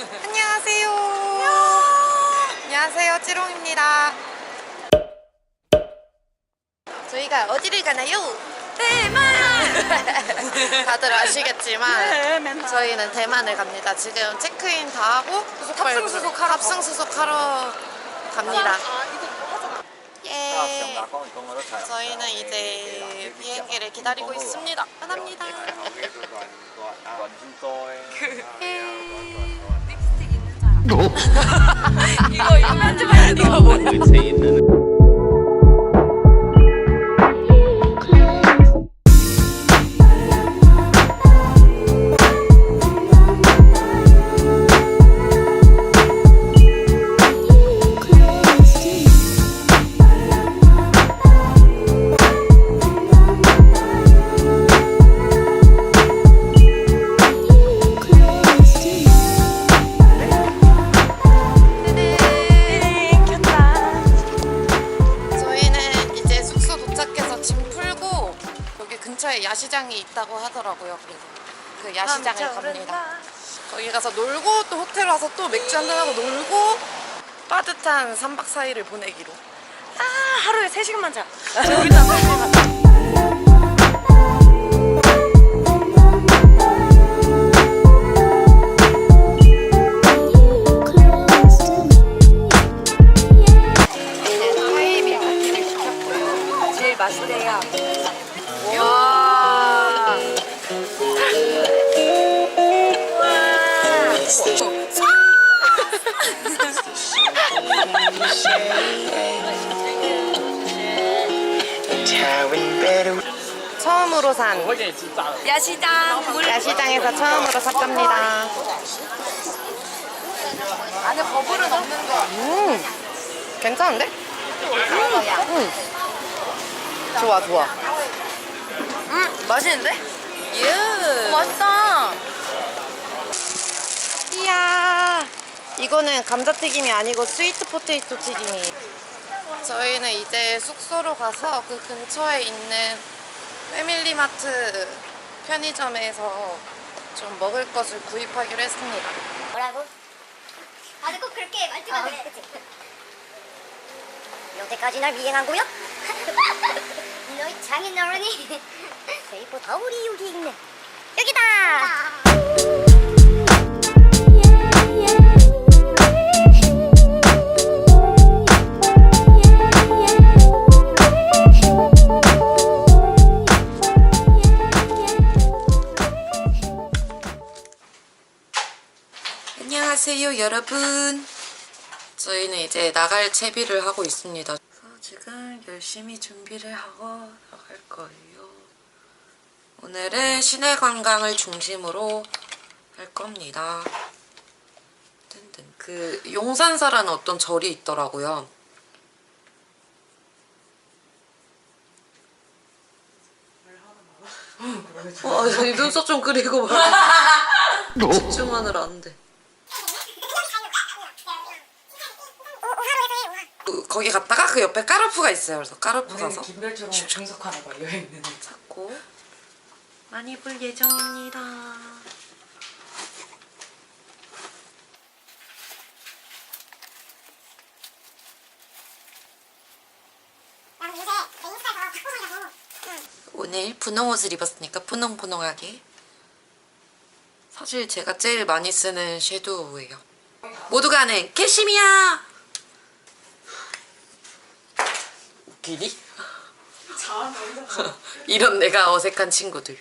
안녕하세요. 안녕하세요. 찌롱입니다. 저희가 어디를 가나요? 대만! 다들 아시겠지만 저희는 대만을 갑니다. 지금 체크인 다 하고 탑승수속하러 탑승수속하러 갑니다. 예. 저희는 이제 비행기를 기다리고 있습니다. 떠납니다. 이거 이거 편집해야 돼. 이거 뭐야? 근처에 야시장이 있다고 하더라고요. 그래서 그 야시장을 갑니다. 거기 가서 놀고 또 호텔 와서 또 맥주 한잔 하고 놀고 빠듯한 3박 4일을 보내기로. 아, 하루에 3시간만 자. 여기다 3시간. 처음으로 산 야시장 물 야시장에서 처음으로 샀답니다. 안에 버블을 넣는 거. 음, 괜찮은데? 음. 좋아, 좋아. 음, 맛있는데? 예. 맛있다. 이야. 이거는 감자튀김이 아니고 스위트 포테이토 튀김이. 저희는 이제 숙소로 가서 그 근처에 있는 패밀리마트 편의점에서 좀 먹을 것을 구입하기로 했습니다. 뭐라고? 다들 꼭 그렇게 말투가 그래. 그치? 여태까지 날 미행한 거야? 너희 장인 어른이 세이포 더우리 여기 있네. 여기다. 안녕하세요 여러분. 저희는 이제 나갈 채비를 하고 있습니다. 지금 열심히 준비를 하고 나갈 거예요. 오늘은 시내 관광을 중심으로 할 겁니다. 그 용산사라는 어떤 절이 있더라고요. 어, 이 눈썹 좀 그리고 집중하느라 안 돼. 그, 거기 갔다가 그 옆에 까르푸가 있어요. 그래서 까르푸 가서 김별처럼 정석하나 봐 여행은 찾고 많이 볼 예정입니다. 오늘 분홍 옷을 입었으니까 분홍분홍하게 사실 제가 제일 많이 쓰는 섀도우예요. 모두가 아는 캐시미야! 웃기니? 이런 내가 어색한 친구들.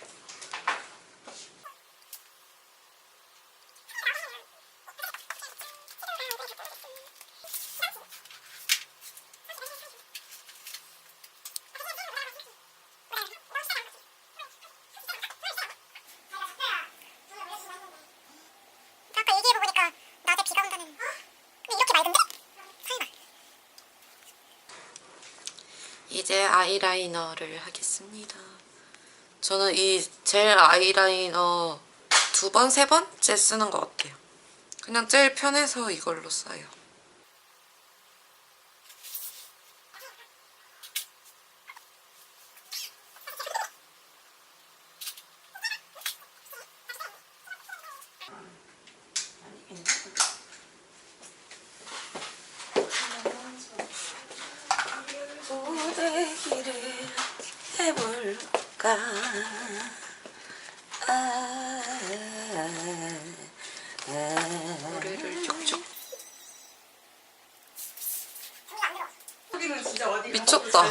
아까 얘기해보니까 낮에 비가 온다는. 근데 이렇게 맑은데? 설마. 이제 아이라이너를 하겠습니다. 저는 이 젤 아이라이너 두 번, 세 번째 쓰는 것 같아요. 그냥 제일 편해서 이걸로 써요. 얘기를 해볼까? 아, 아, 아. 노래를 족족 미쳤다.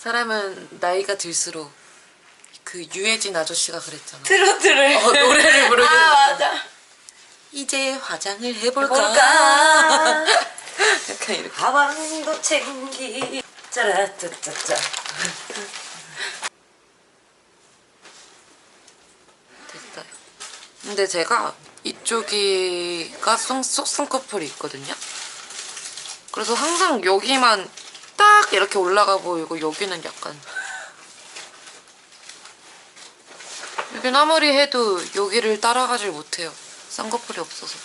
사람은 나이가 들수록 그 유해진 아저씨가 그랬잖아. 트로트를 어, 노래를 부르는 아 맞아. 이제 화장을 해볼까? 해볼까? 약간 이렇게. 가방도 챙기. 짜라짜짜짜. 됐어요. 근데 제가 이쪽이가 송, 송, 쌍꺼풀이 있거든요. 그래서 항상 여기만 딱 이렇게 올라가 보이고 여기는 약간 여긴 아무리 해도 여기를 따라가질 못해요. 쌍꺼풀이 없어서.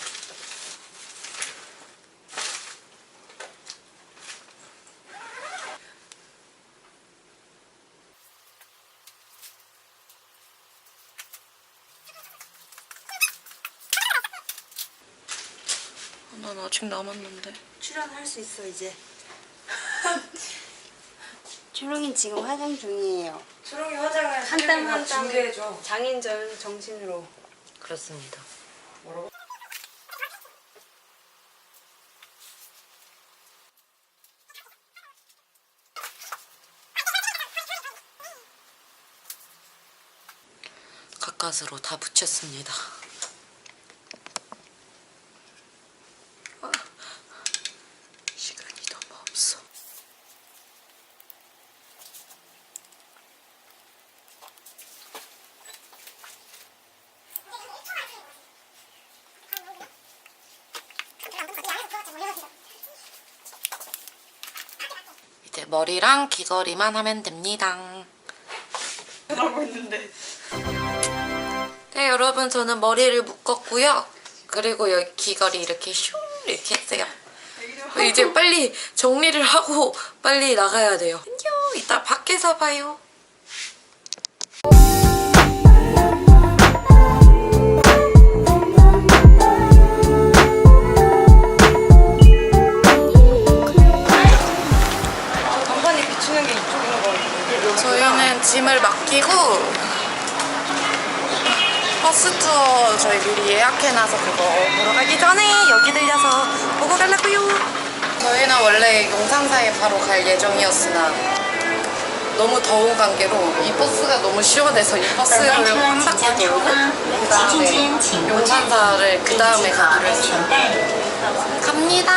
난 아직 남았는데. 출연할 수 있어 이제 초롱이 지금 화장 중이에요. 초롱이 화장을 한땀 한 땀. 준비해줘 장인절 정신으로 그렇습니다. 가까스로 다 붙였습니다. 아, 시간이 너무 없어. 이제 머리랑 귀걸이만 하면 됩니다. 하고 있는데 네, 여러분 저는 머리를 묶었고요. 그리고 여기 귀걸이 이렇게 슝 이렇게 했어요. 이제 빨리 정리를 하고 빨리 나가야 돼요. 안녕. 이따 밖에서 봐요. 버스 투어 저희 미리 예약해놔서 그거 보러 가기 전에 여기 들려서 보고 가려고요. 저희는 원래 용산사에 바로 갈 예정이었으나 너무 더운 관계로 이 버스가 너무 시원해서 이 버스를 한 바퀴 돌고 그 다음에 용산사를 그 다음에 가기로 했어요. 갑니다.